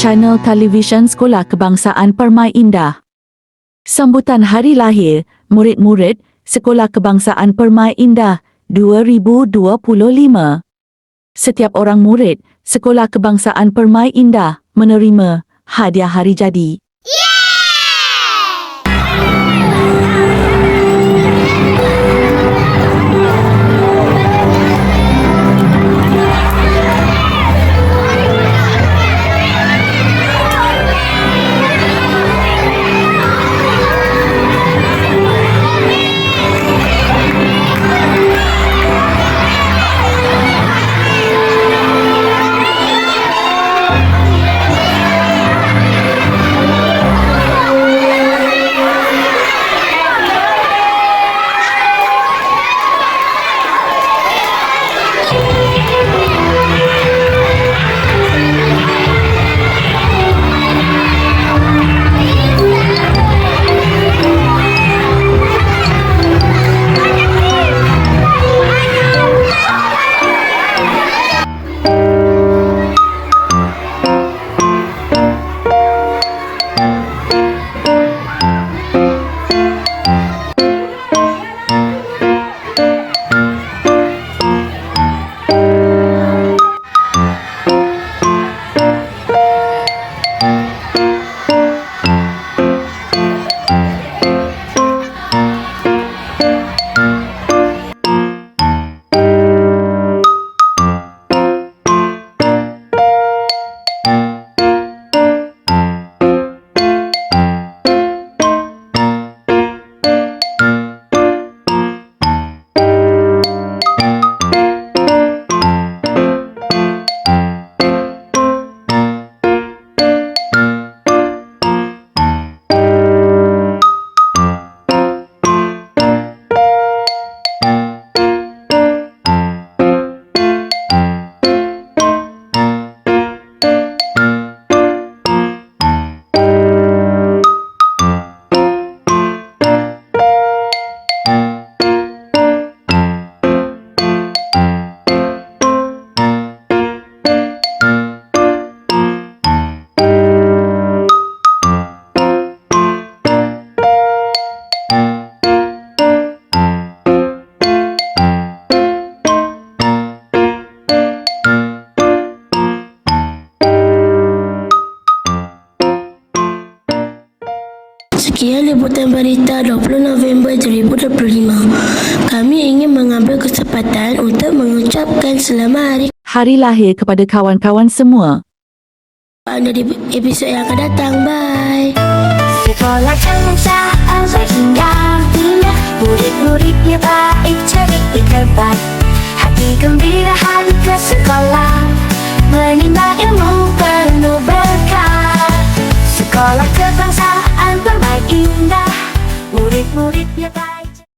Channel Televisyen Sekolah Kebangsaan Permai Indah. Sambutan Hari Lahir Murid-murid Sekolah Kebangsaan Permai Indah 2025. Setiap orang murid Sekolah Kebangsaan Permai Indah menerima hadiah hari jadi. Sekian liputan berita 20 November 2025. Kami ingin mengambil kesempatan untuk mengucapkan selamat hari Hari lahir kepada kawan-kawan semua. anda di episod yang akan datang. Bye. Sekolah kebangsaan indah indah Murid-muridnya baik cerdik terbaik Hati gembira hari ke sekolah Menimba ilmu penuh indah Murid-muridnya tak